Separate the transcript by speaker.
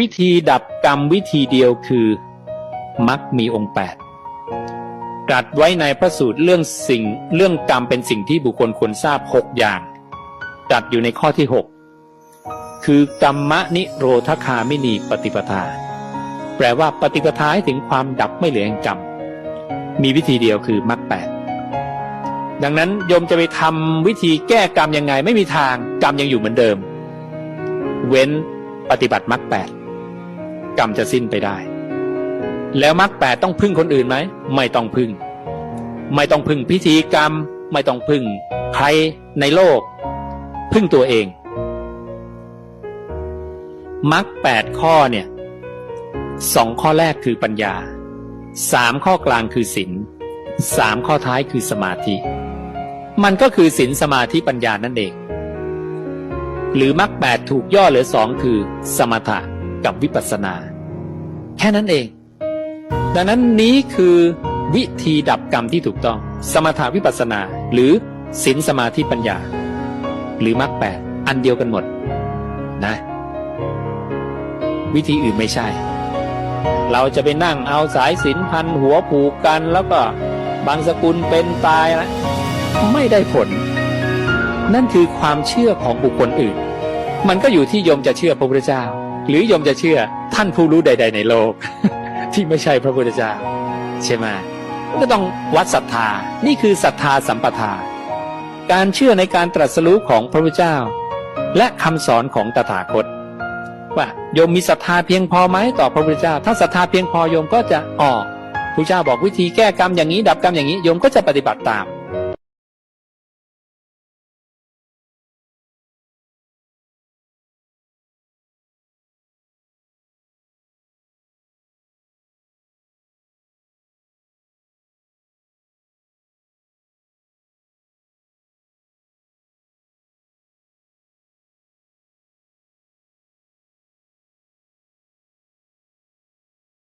Speaker 1: วิธีดับกรรมวิธีเดียวคือมักมีองค์แปดตรัสไว้ในพระสูตรเรื่องสิ่งเรื่องกรรมเป็นสิ่งที่บุคคลควรทราบหกอย่างตรัสอยู่ในข้อที่หกคือกรรมนิโรธคามินีปฏิปทา แปลว่าปฏิปทาให้ถึงความดับไม่เหลือแห่งกรรม มีวิธีเดียวคือมักแปดดังนั้นโยมจะไปทำวิธีแก้กรรมยังไงไม่มีทางกรรมยังอยู่เหมือนเดิม เว้นปฏิบัติมรรคแปด กรรมจะสิ้นไปได้ แล้วมรรคแปดต้องพึ่งคนอื่นไหม ไม่ต้องพึ่ง ไม่ต้องพึ่งพิธีกรรม ไม่ต้องพึ่งใครในโลก พึ่งตัวเองมรรคแปดข้อเนี่ยสองข้อแรกคือปัญญาสามข้อกลางคือศีลสามข้อท้ายคือสมาธิ มันก็คือศีลสมาธิปัญญานั่นเอง หรือมรรคแปดถูกย่อเหลือสองคือ สมถะกับวิปัสสนา แค่นั้นเอง ดังนั้นนี้คือวิธีดับกรรมที่ถูกต้อง สมถะวิปัสนา หรือศีลสมาธิปัญญา หรือมรรคแปดอันเดียวกันหมดนะ วิธีอื่นไม่ใช่ เราจะไปนั่งเอาสายสินพันหัวผูกกันแล้วก็บางสกุลเป็นตายนะไม่ได้ผล นั่นคือความเชื่อของบุคคลอื่น มันก็อยู่ที่โยมจะเชื่อพระพุทธเจ้า หรือโยมจะเชื่อท่านผู้รู้ใด ๆ ในโลก ที่ไม่ใช่พระพุทธเจ้าใช่ไหมก็ต้องวัดศรัทธา นี่คือศรัทธาสัมปทา การเชื่อในการตรัสรู้ของพระพุทธเจ้า และคำสอนของตถาคต ว่าโยมมีศรัทธาเพียงพอไหมต่อพระพุทธเจ้า ถ้าศรัทธาเพียงพอโยมก็จะอ๋อพระเจ้าบอกวิธีแก้กรรมอย่างนี้ ดับกรรมอย่างนี้โยมก็จะปฏิบัติตาม